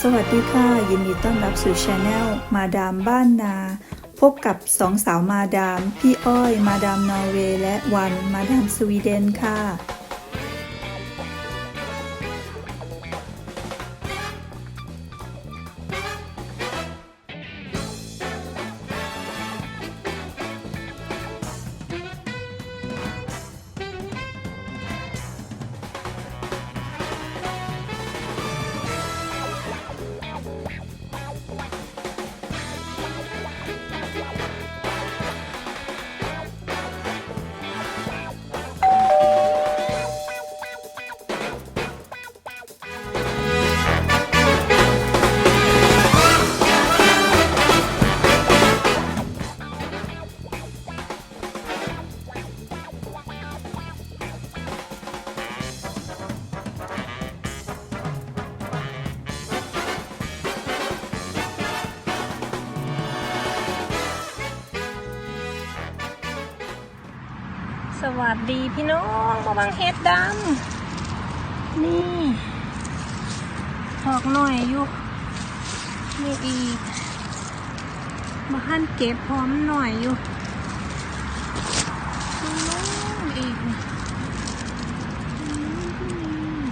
สวัสดีค่ะ ยินดีต้อนรับสู่ช anel มาดามบ้านนา พบกับสองสาวมาดาม พี่อ้อย มาดามนอร์เวย์และวันมาดามสวีเดนค่ะ พี่น้องมาบังเฮ็ดดำ นี่ออกหน่อยอยู่นี่อีกมาหั่นเก็บพร้อมหน่อยอยู่อืมอีกอืม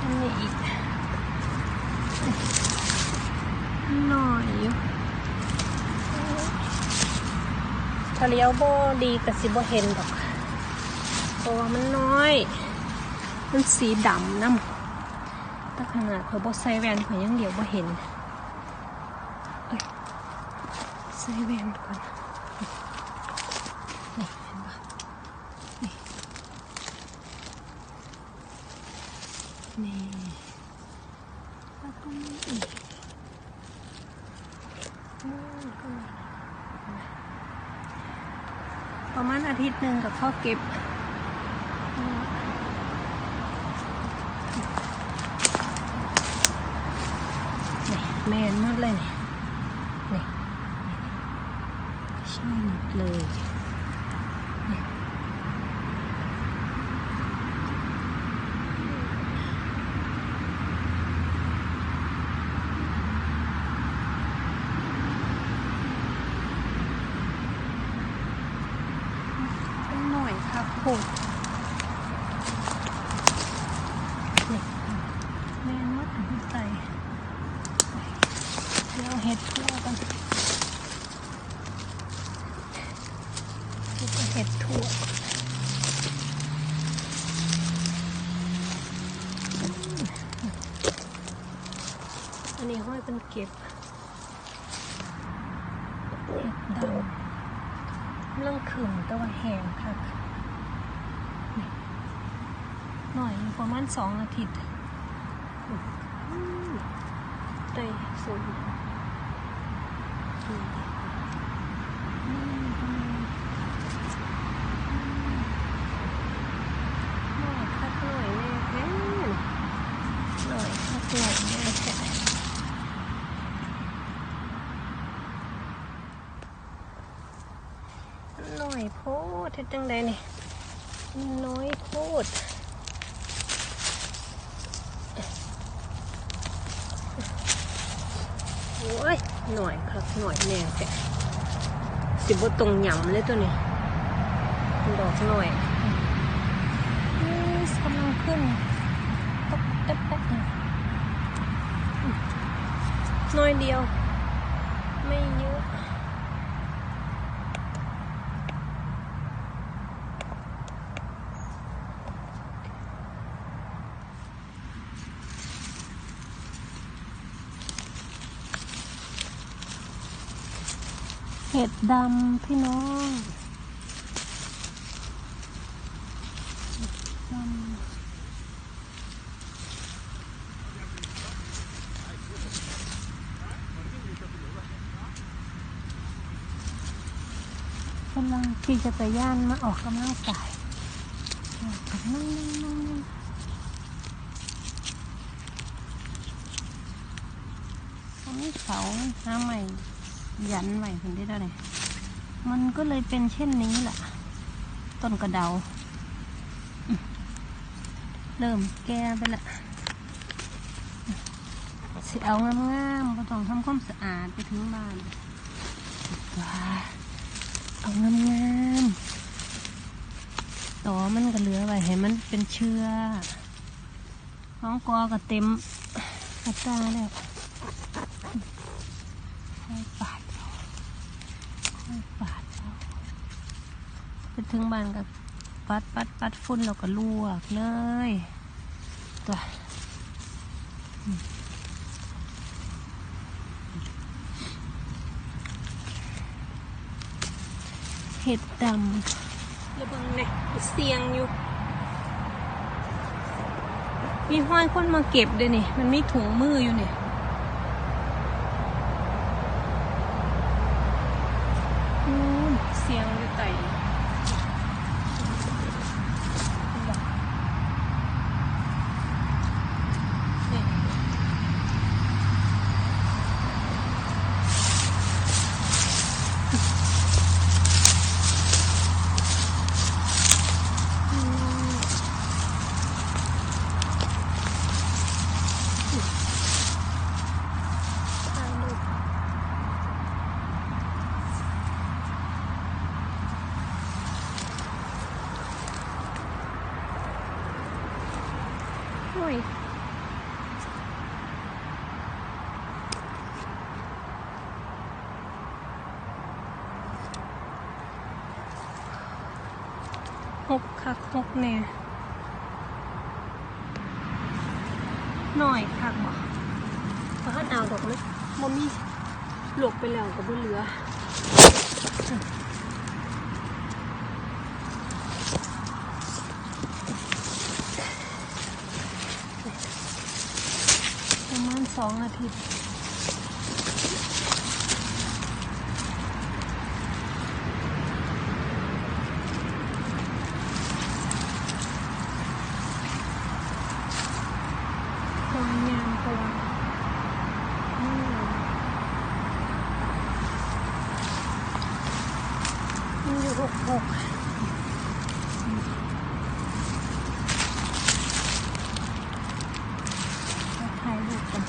อันนี้อีก หน่อยอยู่ ถ้าเลี้ยวบ่ดีกับสิบ่เห็นดอกเพราะว่ามันน้อย มันสีดำน้ำแต่ขนาดข่อยบ่ใส่แว่นข่อยยังเดียวบ่เห็นเอ้ยใส่แว่นก่อนนี่เห็นปะนี่นี่แล้วก็มีอีก ประมาณอาทิตย์หนึ่งกับข้อเก็บแมนหมดเลยนี่นี่ใช่หมดเลยนี่เป็นหน่อยค่ะโคตรนี่แมนหมดถึงใส่ เห็ดทั่วกันเอาเห็ดทั่วอันนี้ห้อยเป็นเก็บเห็ดดำกำลังขึ้นต่ว่าแห้งค่ะหน่อยอยู่ประมาณสองอาทิตย์อืมได้สูงห น่อยคักหน่อยแน่แท้หน่อยคักหน่อยแน่แท้หน่อยโพดเฮ็ดจังใดนี่น้อยโพดโอ้ย หน่อยครับหน่อยแน่แต่สิบตรงหยำเลยตัวนี้ดอกหน่อยนี่กำลังขึ้นตกแป๊บแป๊บน้อยเดียว ไม่เยอะ ห็ดดำพี่น้องกำลังขี่จักรยานมาออกกำลังกายนั่งนั่งนั่งอันนี้เสาห้าใหม่ ยันใหม่คนได้แล้วเนี่ยมันก็เลยเป็นเช่นนี้แหละต้นกระเดา เริ่มแก่ไปละสิเอางามๆบ่ต้องทำความสะอาดไปถึงบ้านว้าเอางามๆต่อมันก็เหลือไว้ให้มันเป็นเชื้อน้องกอก็เต็มกระตาแล้วค่อยปาดเอาค่อยปาดเอาไป ถึงบ้านก็ปัดปัดปัดฝุ่นแล้วก็ลวกเลยตัวเห็ดดำระเบิงเนี่ยเสียงอยู่ มีห้อยคนมาเก็บด้วยนี่ มันมีถุงมืออยู่เนี่ยนู่นเสียงอยู่ไต่นี่อืม ถ่ายรูปโอ้ย หกคักหกแน่หน่อยคักบ่เพราะถ้าเอาดอกเล็กบ่มีหลบไปแล้วก็บ่เหลือประมาณสองอาทิตย์ความยามตัว อืม มันอยู่หกหกถ่ายรูปกัน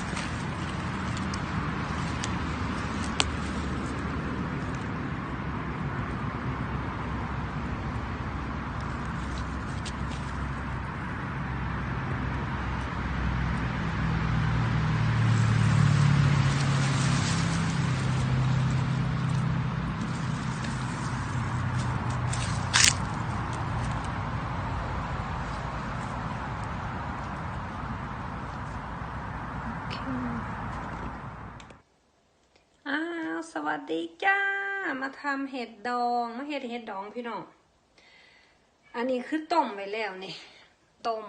โอเคอ้าว ส วัสดีจ้า มาทำเห็ดดอง มาเห็ดเห็ดดองพี่น้อง อันนี้คือต้มไว้แล้วนี่ ต้ม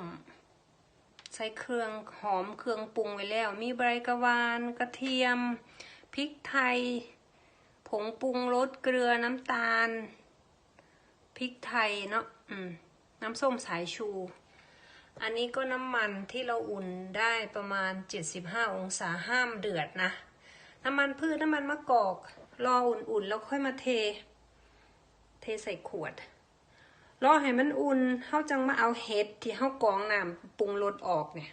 ใส่เครื่องหอมเครื่องปรุงไว้แล้ว มีใบกระวานกระเทียม พริกไทย ผงปรุงรสเกลือน้ำตาล พริกไทยเนาะน้ำส้มสายชู อันนี้ก็น้ำมันที่เราอุ่นได้ประมาณ 75 องศาห้ามเดือดนะ น้ำมันพืชน้ำมันมะกอก รออุ่นๆ แล้วค่อยมาเท เทใส่ขวด รอให้มันอุ่นเขาจังมาเอาเห็ดที่เขากองน้ำปรุงรสออกเนี่ย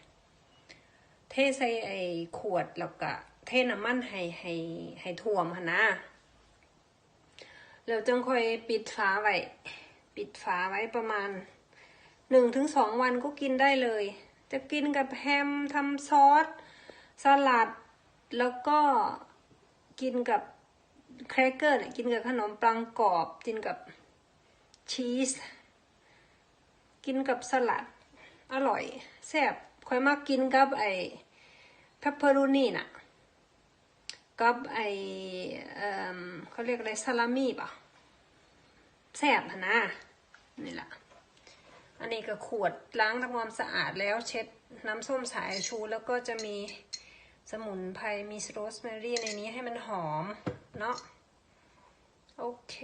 เทใส่ไอ้ขวดแล้วก็เทน้ำมันให้ให้ให้ท่วมหนนะแล้วจังค่อยปิดฝาไว้ ปิดฝาไว้ประมาณหนึ่งถึงสองวันก็กินได้เลย จะกินกับแฮมทำซอสสลัด แล้วก็กินกับแครกเกอร์เนี่ยกินกับขนมปังกรอบ กินกับชีส กินกับสลัด อร่อยแซ่บค่อยมากกินกับไอ้เพปเปอรูนี่น่ะ กับไอ้เเขาเรียกอะไรซาลามี่ป่ะแซ่บนะนี่แหละอันนี้ก็ขวดล้างทำความสะอาดแล้วเช็ดน้ำส้มสายชูแล้วก็จะมี สมุนไพรมีโรสแมรี่ในนี้ให้มันหอม เนาะโอเค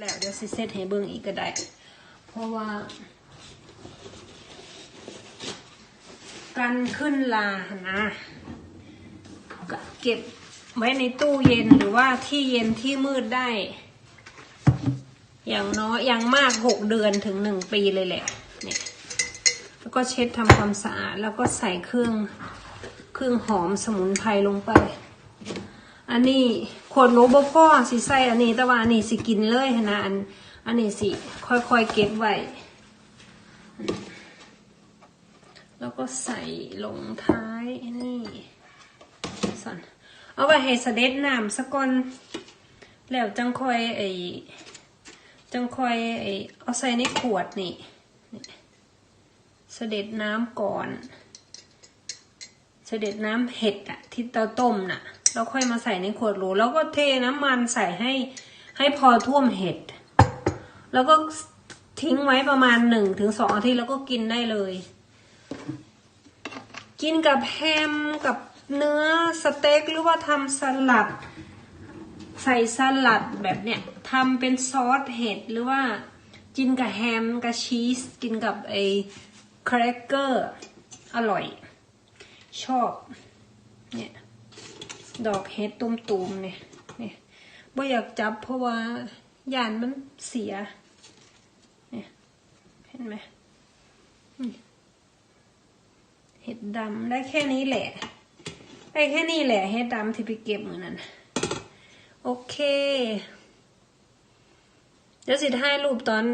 ดี๋ยวสิเซตให้เบิ่งอีกก็ได้ เพราะว่าการขึ้นลานะก็เก็บไว้ในตู้เย็นหรือว่าที่เย็นที่มืดได้ อย่างน้อยอย่างมากหกเดือนถึงหนึ่งปีเลยแหละเนี่ยแล้วก็เช็ดทำความสะอาดแล้วก็ใส่เครื่องเครื่องหอมสมุนไพรลงไป อันนี้ขวดโลบพ่อสิใส่อันนี้แต่ว่าอันนี้สิกินเลยนะอันอันนี้สิค่อยๆเก็บไว้แล้วก็ใส่ลงท้ายนี่สันเอาไว้ให้เสด็จน้ำสะก่อนแล้วจังค่อยไอจังค่อยไอเอาใส่ในขวดนี่นี่เสด็จน้ำก่อน เสด็จน้ำเห็ดอะที่เตาต้มน่ะ แล้วค่อยมาใส่ในขวดโหลแล้วก็เทน้ำมันใส่ให้ให้พอท่วมเห็ด แล้วก็ทิ้งไว้ประมาณหนึ่งถึงสองอาทิตย์แล้วก็กินได้เลย กินกับแฮมกับเนื้อสเต็กหรือว่าทำสลัด ใส่สลัดแบบเนี้ยทำเป็นซอสเห็ดหรือว่ากินกับแฮมกับชีส กินกับไอ้แครกเกอร์ อร่อย ชอบเนี่ย ดอกเห็ดตุ่มๆเนี่ยเนี่ยบ่อยากจับเพราะว่ายานมันเสียเนี่ยเห็นไหมเห็ดดำได้แค่นี้แหละ ได้แค่นี้แหละเห็ดดำที่ไปเก็บเหมือนนั้นโอเคเดี๋ยวสิถ่ายรูปตอน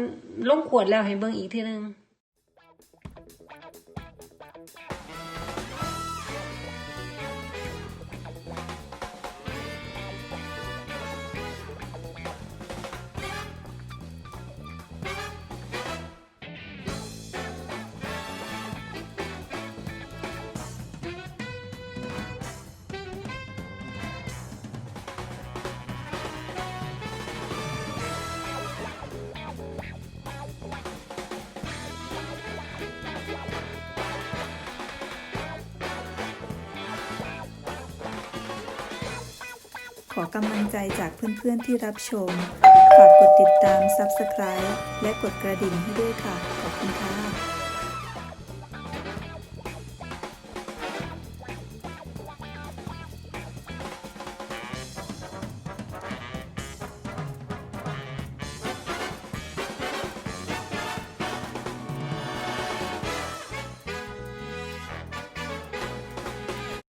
ลงขวดแล้วให้เบิ่งอีกทีนึง อกำลังใจจากเพื่อนๆที่รับชม ฝากกดติดตาม Subscribe และกดกระดิ่งให้ด้วยค่ะ ขอบคุณค่ะ